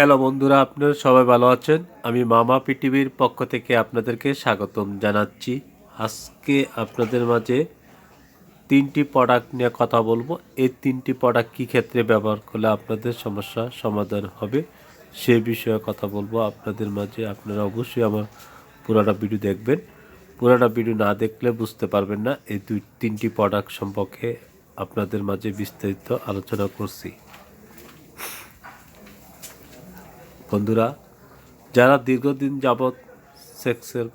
Hello বন্ধুরা, আপনারা সবাই ভালো আছেন? আমি মামা পৃথিবীর পক্ষ থেকে আপনাদেরকে স্বাগতম জানাচ্ছি। আজকে আপনাদের মাঝে তিনটি প্রোডাক্ট নিয়ে কথা বলব। এই তিনটি প্রোডাক্ট কী ক্ষেত্রে ব্যবহার করলে আপনাদের সমস্যা সমাধান হবে সে বিষয়ে কথা বলব আপনাদের মাঝে। আপনারা অবশ্যই আমার পুরাটা ভিডিও দেখবেন। পুরাটা ভিডিও না দেখলে বুঝতে পারবেন না। এই দুই, তিনটি প্রোডাক্ট সম্পর্কে আপনাদের মাঝে বিস্তারিত আলোচনা করছি। বন্ধুরা, যারা দীর্ঘদিন যাবৎ সেক্সের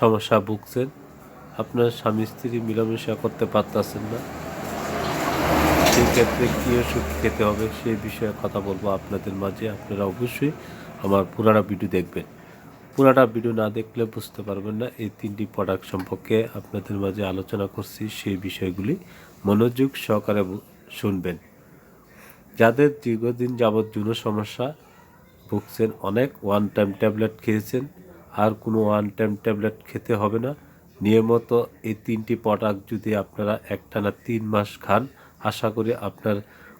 সমস্যা ভুগছেন, আপনার স্বামী স্ত্রী মিলামেশা করতে পারতেছেন না, সেই ক্ষেত্রে কী ওষুধ খেতে হবে সেই বিষয়ে কথা বলব আপনাদের মাঝে। আপনারা অবশ্যই আমার পুরাটা ভিডিও দেখবেন। পুরাটা ভিডিও না দেখলে বুঝতে পারবেন না, এই তিনটি প্রোডাক্ট সম্পর্কে আপনাদের মাঝে আলোচনা করছি, সেই বিষয়গুলি মনোযোগ সহকারে শুনবেন। যাদের দীর্ঘদিন যাবৎ যৌন সমস্যা ভুগছেন অনেক ওয়ান টাইম ট্যাবলেট খেয়েছেন। আর কোনো ওয়ান টাইম ট্যাবলেট খেতে হবে না। নিয়মিত এই তিনটি প্রোডাক্ট যদি আপনারা একটানা তিন মাস খান, আশা করি আপনার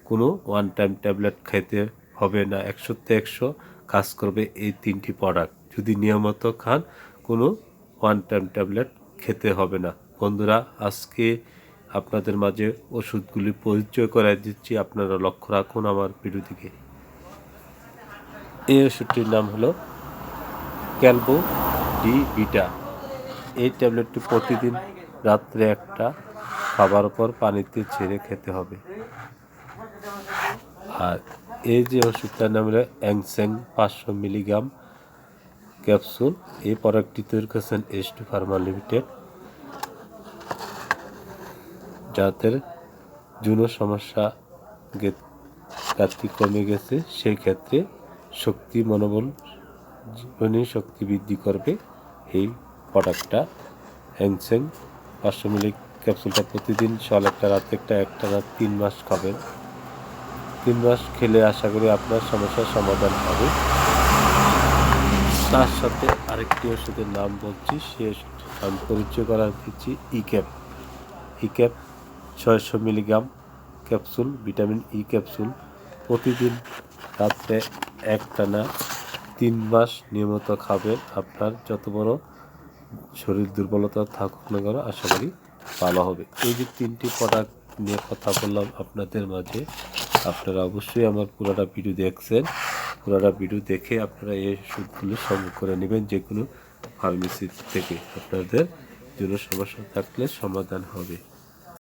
কোনো ওয়ান টাইম ট্যাবলেট খেতে হবে না। একশোতে একশো কাজ করবে এই তিনটি প্রোডাক্ট যদি নিয়মিত খান, কোনো ওয়ান টাইম ট্যাবলেট খেতে হবে না। বন্ধুরা, আজকে আপনাদের মাঝে ওষুধগুলি পরিচয় করাই দিচ্ছি। আপনারা লক্ষ্য রাখুন আমার ভিডিও দিকে এই ওষুধটির নাম হলো ক্যালবো ডি বিটা। এই ট্যাবলেটটি প্রতিদিন রাত্রে একটা, খাবার পর পানিতে ছেড়ে খেতে হবে। আর এই যে ওষুধটার নাম হলো অ্যাংসেং পাঁচশো মিলিগ্রাম ক্যাপসুল, এই প্রোডাক্টটি তৈরি করেছেন এস টু ফার্মা লিমিটেড। যাদের যৌন সমস্যা কমে গেছে, সেই ক্ষেত্রে শক্তি মনোবল, জীবনে শক্তি বৃদ্ধি করবে। এই প্রোডাক্টটা হ্যাংসেং পাঁচশো মিলি ক্যাপসুলটা প্রতিদিন সকাল একটা, রাতে একটা একটা রাত তিন মাস খাবেন। তিন মাস খেলে আশা করি আপনার সমস্যার সমাধান হবে। তার সাথে আরেকটি ওষুধের নাম বলছি সে নাম পরিচয় করা দিচ্ছি ইক্যাপ ইক্যাপ ছয়শো milligram capsule vitamin E capsule প্রতিদিন রাত্রে একটানা তিন মাস নিয়মিত খাবেন আপনার যত বড় শরীর দুর্বলতা থাকুক না কেন, আশা করি ভালো হবে। এই যে তিনটি প্রোডাক্ট নিয়ে কথা বললাম আপনাদের মাঝে, আপনারা অবশ্যই আমার পুরোটা ভিডিও দেখছেন। পুরোটা ভিডিও দেখে আপনারা এই ওষুধগুলো সংগ্রহ করে নেবেন যে কোনো ফার্মেসি থেকে। আপনাদের জন্য সমস্যা থাকলে সমাধান হবে।